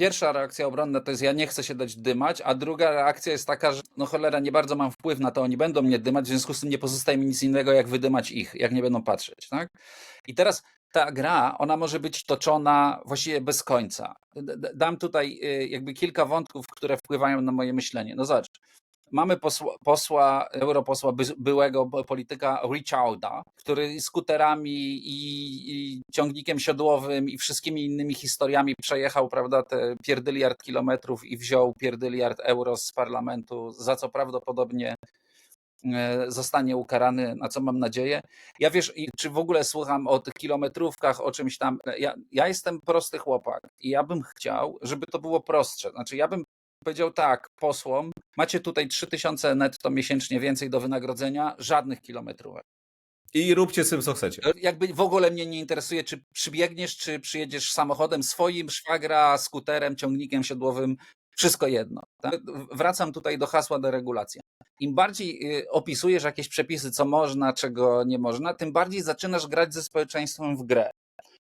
Pierwsza reakcja obronna to jest ja nie chcę się dać dymać, a druga reakcja jest taka, że no cholera, nie bardzo mam wpływ na to, oni będą mnie dymać, w związku z tym nie pozostaje mi nic innego, jak wydymać ich, jak nie będą patrzeć, tak? I teraz ta gra, ona może być toczona właściwie bez końca. Dam tutaj y, jakby kilka wątków, które wpływają na moje myślenie. No zobacz, mamy posła, posła europosła, by, byłego polityka Richarda, który skuterami i, i ciągnikiem siodłowym i wszystkimi innymi historiami przejechał, prawda, te pierdyliard kilometrów i wziął pierdyliard euro z parlamentu, za co prawdopodobnie e, zostanie ukarany, na co mam nadzieję. Ja wiesz, czy w ogóle słucham o tych kilometrówkach, o czymś tam. Ja, ja jestem prosty chłopak i ja bym chciał, żeby to było prostsze. Znaczy, ja bym powiedział tak posłom, macie tutaj 3000 netto miesięcznie więcej do wynagrodzenia, żadnych kilometrówek. I róbcie z tym, co chcecie. Jakby w ogóle mnie nie interesuje, czy przybiegniesz, czy przyjedziesz samochodem swoim, szwagra, skuterem, ciągnikiem siodłowym, wszystko jedno. Tak? Wracam tutaj do hasła deregulacja. Im bardziej y, opisujesz jakieś przepisy, co można, czego nie można, tym bardziej zaczynasz grać ze społeczeństwem w grę.